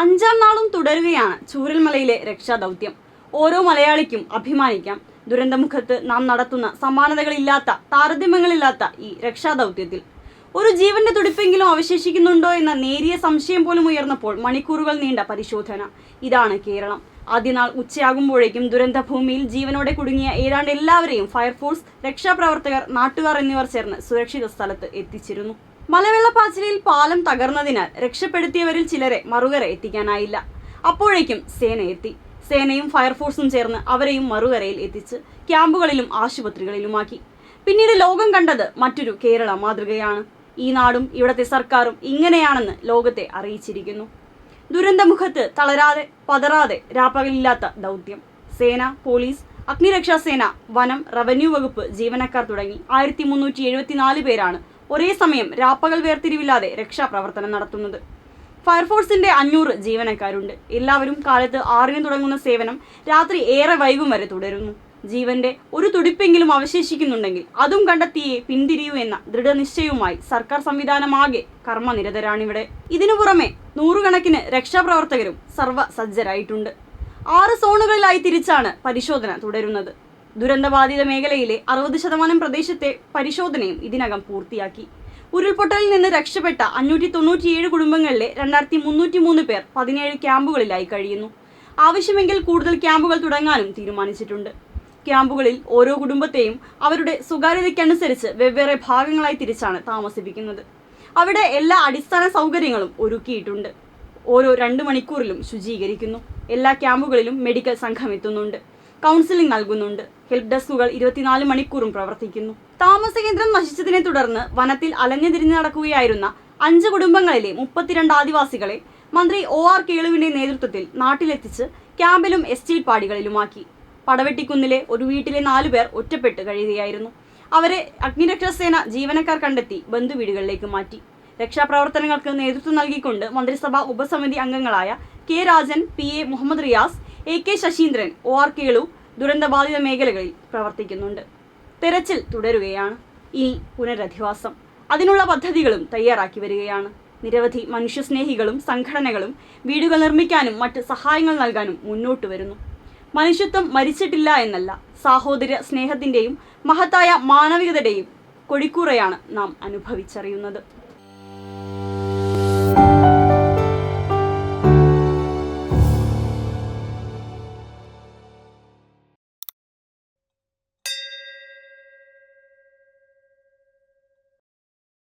അഞ്ചാം നാളും തുടരുകയാണ് ചൂരൽമലയിലെ രക്ഷാദൗത്യം. ഓരോ മലയാളിക്കും അഭിമാനിക്കാം. ദുരന്തമുഖത്ത് നാം നടത്തുന്ന സമാനതകളില്ലാത്ത താരതമ്യങ്ങളില്ലാത്ത ഈ രക്ഷാദൗത്യത്തിൽ. ഒരു ജീവന്റെ തുടിപ്പെങ്കിലും അവശേഷിക്കുന്നുണ്ടോ എന്ന നേരിയ സംശയം പോലും ഉയർന്നപ്പോൾ മണിക്കൂറുകൾ നീണ്ട പരിശോധന. ഇതാണ് കേരളം. ആദ്യനാൾ ഉച്ചയാകുമ്പോഴേക്കും ദുരന്തഭൂമിയിൽ ജീവനോടെ കുടുങ്ങിയ ഏതാണ്ട് എല്ലാവരെയും ഫയർഫോഴ്സ് രക്ഷാപ്രവർത്തകർ നാട്ടുകാർ എന്നിവർ ചേർന്ന് സുരക്ഷിത സ്ഥലത്ത് എത്തിച്ചിരുന്നു. മലവെള്ളപ്പാച്ചിലിൽ പാലം തകർന്നതിനാൽ രക്ഷപ്പെടുത്തിയവരിൽ ചിലരെ മറുകര എത്തിക്കാനായില്ല. അപ്പോഴേക്കും സേന എത്തി. സേനയും ഫയർഫോഴ്സും ചേർന്ന് അവരെയും മറുകരയിൽ എത്തിച്ച് ക്യാമ്പുകളിലും ആശുപത്രികളിലുമാക്കി. പിന്നീട് ലോകം കണ്ടത് മറ്റൊരു കേരള മാതൃകയാണ്. ഈ നാടും ഇവിടത്തെ സർക്കാരും ഇങ്ങനെയാണെന്ന് ലോകത്തെ അറിയിച്ചിരിക്കുന്നു. ദുരന്തമുഖത്ത് തളരാതെ പതറാതെ രാപ്പകലില്ലാത്ത ദൗത്യം. സേന പോലീസ് അഗ്നിരക്ഷാസേന വനം റവന്യൂ വകുപ്പ് ജീവനക്കാർ തുടങ്ങി ആയിരത്തി മുന്നൂറ്റി എഴുപത്തിനാല് പേരാണ് ഒരേ സമയം രാപ്പകൽ വേർതിരിവില്ലാതെ രക്ഷാപ്രവർത്തനം നടത്തുന്നത്. ഫയർഫോഴ്സിന്റെ അഞ്ഞൂറ് ജീവനക്കാരുണ്ട്. എല്ലാവരും കാലത്ത് ആറിന് തുടങ്ങുന്ന സേവനം രാത്രി ഏറെ വൈകും വരെ തുടരുന്നു. ജീവന്റെ ഒരു തുടിപ്പെങ്കിലും അവശേഷിക്കുന്നുണ്ടെങ്കിൽ അതും കണ്ടെത്തിയേ പിന്തിരിയൂ എന്ന ദൃഢനിശ്ചയവുമായി സർക്കാർ സംവിധാനമാകെ കർമ്മനിരതരാണിവിടെ. ഇതിനു പുറമെ നൂറുകണക്കിന് രക്ഷാപ്രവർത്തകരും സർവസജ്ജരായിട്ടുണ്ട്. ആറ് സോണുകളിലായി തിരിച്ചാണ് പരിശോധന തുടരുന്നത്. ദുരന്തബാധിത മേഖലയിലെ അറുപത് ശതമാനം പ്രദേശത്തെ പരിശോധനയും ഇതിനകം പൂർത്തിയാക്കി. ഉരുൾപൊട്ടലിൽ നിന്ന് രക്ഷപ്പെട്ട അഞ്ഞൂറ്റി തൊണ്ണൂറ്റിയേഴ് കുടുംബങ്ങളിലെ രണ്ടായിരത്തി മുന്നൂറ്റി മൂന്ന് പേർ പതിനേഴ് ക്യാമ്പുകളിലായി കഴിയുന്നു. ആവശ്യമെങ്കിൽ കൂടുതൽ ക്യാമ്പുകൾ തുടങ്ങാനും തീരുമാനിച്ചിട്ടുണ്ട്. ക്യാമ്പുകളിൽ ഓരോ കുടുംബത്തെയും അവരുടെ സ്വകാര്യതയ്ക്കനുസരിച്ച് വെവ്വേറെ ഭാഗങ്ങളായി തിരിച്ചാണ് താമസിപ്പിക്കുന്നത്. അവിടെ എല്ലാ അടിസ്ഥാന സൗകര്യങ്ങളും ഒരുക്കിയിട്ടുണ്ട്. ഓരോ രണ്ട് മണിക്കൂറിലും ശുചീകരിക്കുന്നു. എല്ലാ ക്യാമ്പുകളിലും മെഡിക്കൽ സംഘം എത്തുന്നുണ്ട്. കൗൺസിലിംഗ് നൽകുന്നുണ്ട്. ഹെൽപ്പ് ഡെസ്കുകൾ ഇരുപത്തിനാല് മണിക്കൂറും പ്രവർത്തിക്കുന്നു. താമസ കേന്ദ്രം നശിച്ചതിനെ തുടർന്ന് വനത്തിൽ അലഞ്ഞു തിരിഞ്ഞു നടക്കുകയായിരുന്ന അഞ്ച് കുടുംബങ്ങളിലെ മുപ്പത്തിരണ്ട് ആദിവാസികളെ മന്ത്രി ഒ ആർ കേളുവിന്റെ നേതൃത്വത്തിൽ നാട്ടിലെത്തിച്ച് ക്യാമ്പിലും എസ്റ്റേറ്റ് പാടികളിലുമാക്കി. പടവെട്ടിക്കുന്നിലെ ഒരു വീട്ടിലെ നാലു പേർ ഒറ്റപ്പെട്ട് കഴിയുകയായിരുന്നു. അവരെ അഗ്നിരക്ഷാസേന ജീവനക്കാർ കണ്ടെത്തി ബന്ധുവീടുകളിലേക്ക് മാറ്റി. രക്ഷാപ്രവർത്തനങ്ങൾക്ക് നേതൃത്വം നൽകിക്കൊണ്ട് മന്ത്രിസഭാ ഉപസമിതി അംഗങ്ങളായ K Rajan P A Muhammad Riyas A K Saseendran O R Kelu ദുരന്തബാധിത മേഖലകളിൽ പ്രവർത്തിക്കുന്നുണ്ട്. തെരച്ചിൽ തുടരുകയാണ്. ഇനി പുനരധിവാസം. അതിനുള്ള പദ്ധതികളും തയ്യാറാക്കി വരികയാണ്. നിരവധി മനുഷ്യസ്നേഹികളും സംഘടനകളും വീടുകൾ നിർമ്മിക്കാനും മറ്റ് സഹായങ്ങൾ നൽകാനും മുന്നോട്ട് വരുന്നു. മനുഷ്യത്വം മരിച്ചിട്ടില്ല എന്നല്ല സാഹോദര്യ സ്നേഹത്തിന്റെയും മഹത്തായ മാനവികതയുടെയും കൊടിക്കൂറയാണ് നാം അനുഭവിച്ചറിയുന്നത്.